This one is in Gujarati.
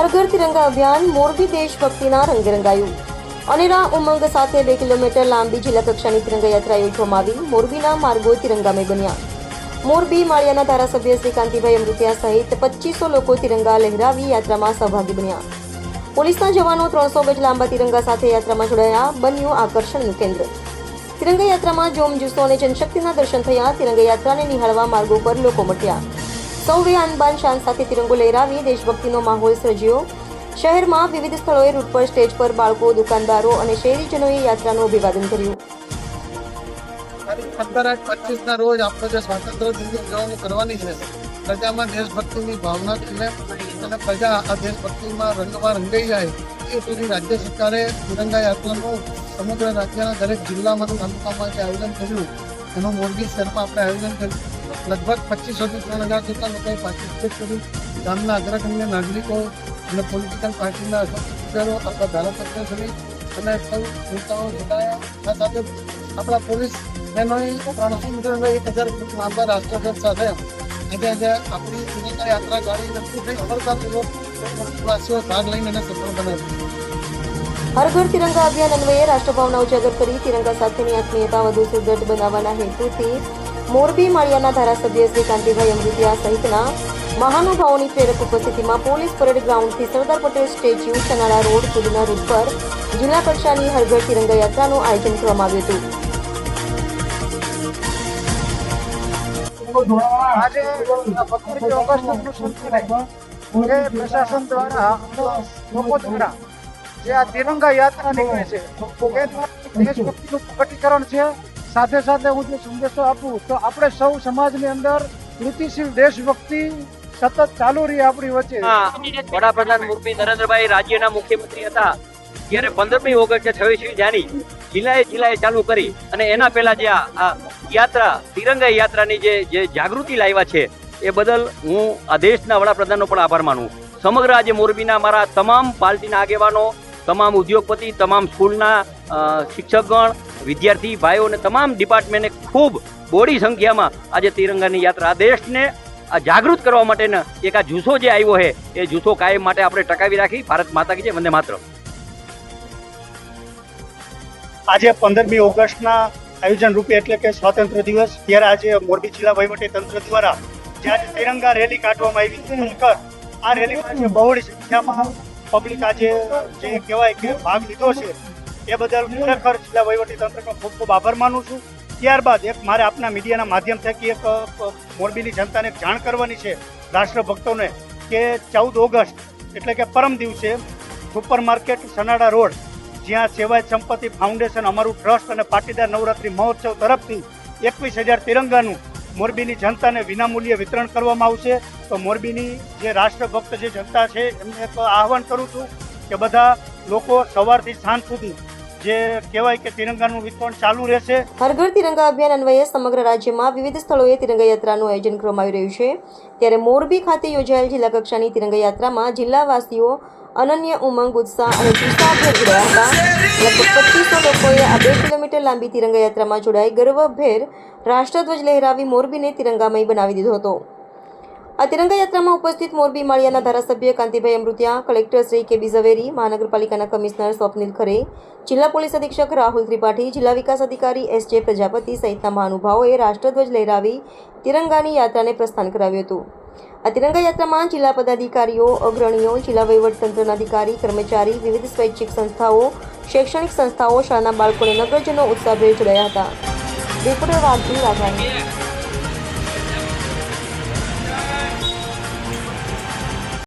હર ઘર તિરંગા અભિયાન મોરબી દેશભક્તિના રંગે રંગાયું અનેરા ઉમંગ સાથે બે કિલોમીટર લાંબી જિલ્લા કક્ષાની તિરંગા યાત્રા યોજવામાં આવી. મોરબીના માર્ગો તિરંગામય બન્યા. મોરબી માળિયાના ધારાસભ્ય શ્રી કાંતિભાઈ અમૃતિયા સહિત પચીસો લોકો તિરંગા લહેરાવી યાત્રામાં સહભાગી બન્યા. પોલીસના જવાનો ત્રણસો ગજ લાંબા તિરંગા સાથે યાત્રામાં જોડાયા. બન્યું આકર્ષણનું કેન્દ્ર. તિરંગા યાત્રામાં જોમ જુસ્સો અને જનશક્તિના દર્શન થયા. તિરંગા યાત્રાને નિહાળવા માર્ગો પર લોકો મટ્યા. સૌએ આનબાન શાન સાથે તિરંગો લહેરાવી દેશભક્તિનો માહોલ સર્જ્યો. શહેરમાં વિવિધ સ્થળોએ રૂટ પર સ્ટેજ પર બાળકો, દુકાનદારો અને શહેરીજનોએ યાત્રાનું અભિવાદન કર્યું. પંદર આઠ પચીસ રોજ આપણે સ્વાતંત્ર્ય દિનની કરવાની છે. પ્રજામાં દેશભક્તિની ભાવના અને પ્રજા આ દેશભક્તિમાં રંગમાં રંગાઈ જાય, એ સુધી રાજ્ય સરકારે તિરંગા યાત્રાનું સમગ્ર રાજ્યના દરેક જિલ્લામાં તાલુકામાં જે આયોજન કર્યું, એનું મોરબી શહેરમાં આપણે આયોજન કર્યું. લગભગ પચીસોથી ત્રણ હજાર જેટલા લોકોએ પાર્ટિસિપેટ કર્યું. ગામના અગ્રગણ્ય નાગરિકો અને પોલિટિકલ પાર્ટીના સભ્યો અથવા ધારાસભ્યો સુધી અને સૌ નેતાઓ જોડાયા. આ સાથે આપણા પોલીસ એનોએ ત્રણસો મીટરના એક હજાર ફૂટ લાંબા રાષ્ટ્રધ્વજ સાથે આજે આજે આપણી તિરંગા યાત્રા ગાડી નક્કી થઈ સફળતાપૂર્વક વાસીઓ ભાગ લઈને એને સફળ બનાવ્યું હર ઘર તિરંગા અભિયાન અન્વયે રાષ્ટ્રભાવના ઉજાગર કરી તિરંગા સાથેની આત્મીયતા વધુ સુદૃઢ બનાવવાના હેતુથી મોરબી, માળિયાના ધારાસભ્ય શ્રી કાંતિભાઈ અમૃતિયા સહિતના મહાનુભાવોની પ્રેરક ઉપસ્થિતિમાં પોલીસ પરેડ ગ્રાઉન્ડથી સરદાર પટેલ સ્ટેચ્યુ, ચનાળા રોડ સુધીના રૂટ પર જિલ્લા કક્ષાની હરઘર તિરંગા યાત્રાનું આયોજન કરવામાં આવ્યું હતું. આજે પ્રશાસન દ્વારા લોકો દ્વારા જે આ તિરંગા યાત્રા નીકળે છે દેશભક્તિનું પ્રગટીકરણ છે. સાથે સાથે હું જે સંદેશો આપું, તો આપણે સૌ સમાજની અંદર કૃતિશીલ દેશભક્તિ સતત ચાલુ રહી આપણી વચ્ચે. વડાપ્રધાન મુરબી નરેન્દ્રભાઈ રાજ્યના મુખ્યમંત્રી હતા. ત્યારે પંદરમી ઓગસ્ટ છવ્વીસમી જાની જિલ્લાએ જિલ્લાએ ચાલુ કરી અને એના પહેલા જે આ યાત્રા, તિરંગા યાત્રાની જે જે જાગૃતિ લાવ્યા છે, એ બદલ હું આ દેશના વડાપ્રધાનનો પણ આભાર માનું. સમગ્ર આજે મોરબીના મારા તમામ પાર્ટીના આગેવાનો તમામ ઉદ્યોગપતિ, તમામ સ્કૂલના શિક્ષકગણ, વિદ્યાર્થી ભાઈઓ અને તમામ ડિપાર્ટમેન્ટે ખૂબ બોડી સંખ્યામાં આજે તિરંગાની યાત્રા. આ દેશને આ જાગૃત કરવા માટેનો એક આ જુસ્સો જે આવ્યો છે, એ જુસ્સો કાયમ માટે આપણે ટકાવી રાખી. ભારત માતા કી જય, વંદે માત્ર આજે પંદરમી ઓગસ્ટના આયોજન રૂપે એટલે કે સ્વાતંત્ર્ય દિવસ, ત્યારે આજે મોરબી જિલ્લા વહીવટી તંત્ર દ્વારા જે આજે તિરંગા રેલી કાઢવામાં આવી. છે આ રેલીમાં જે બહોળી સંખ્યામાં પબ્લિક આજે જે કહેવાય કે ભાગ લીધો છે, એ બદલ ખરેખર જિલ્લા વહીવટી તંત્રનો ખૂબ ખૂબ આભાર માનું છું. ત્યારબાદ એક મારે આપના મીડિયાના માધ્યમ થકી એક મોરબીની જનતાને જાણ કરવાની છે રાષ્ટ્રભક્તોને કે ચૌદ ઓગસ્ટ એટલે કે પરમ દિવસે સુપર માર્કેટ સનાડા રોડ, જ્યાં સેવાય સંપત્તિ ફાઉન્ડેશન અમારું ટ્રસ્ટ અને પાટીદાર નવરાત્રી મહોત્સવ તરફથી એકવીસ હજાર તિરંગાનું મોરબીની જનતાને વિનામૂલ્યે વિતરણ કરવામાં આવશે. તો મોરબીની જે રાષ્ટ્રભક્ત જે જનતા છે, એમને એક આહવાન કરું છું કે બધા લોકો સવારથી સાંજ સુધી જે કહેવાય કે તિરંગાનું વિતરણ ચાલુ રહેશે. હર ઘર તિરંગા અભિયાન અન્વયે સમગ્ર રાજ્યમાં વિવિધ સ્થળોએ તિરંગા યાત્રાનું આયોજન કરવામાં આવી રહ્યું છે. ત્યારે મોરબી ખાતે યોજાયેલ જિલ્લા કક્ષાની તિરંગા યાત્રામાં જિલ્લાવાસીઓ અનન્ય ઉમંગ, ઉત્સાહ અને જુસ્સાભેર રહ્યા હતા. લગભગ પચીસો લોકોએ આ બે કિલોમીટર લાંબી તિરંગા યાત્રામાં જોડાઈ ગર્વભેર રાષ્ટ્રધ્વજ લહેરાવી મોરબીને તિરંગામય બનાવી દીધો હતો. આ તિરંગા યાત્રામાં ઉપસ્થિત મોરબી માળિયાના ધારાસભ્ય કાંતિભાઈ અમૃતિયા, કલેક્ટર શ્રી કે બી ઝવેરી, મહાનગરપાલિકાના કમિશનર સ્વપ્નિલ ખરે જિલ્લા પોલીસ અધિક્ષક રાહુલ ત્રિપાઠી, જિલ્લા વિકાસ અધિકારી એસ જે પ્રજાપતિ સહિતના મહાનુભાવોએ રાષ્ટ્રધ્વજ લહેરાવી તિરંગાની યાત્રાને પ્રસ્થાન કરાવ્યું હતું. આ તિરંગા યાત્રામાં જિલ્લા પદાધિકારીઓ, અગ્રણીઓ, જિલ્લા વહીવટતંત્રના અધિકારી, કર્મચારી, વિવિધ સ્વૈચ્છિક સંસ્થાઓ, શૈક્ષણિક સંસ્થાઓ, શાળાના બાળકોને નગરજનો ઉત્સાહભેર જોડાયા હતા. રિપોર્ટર વાઘજી વાઘાણી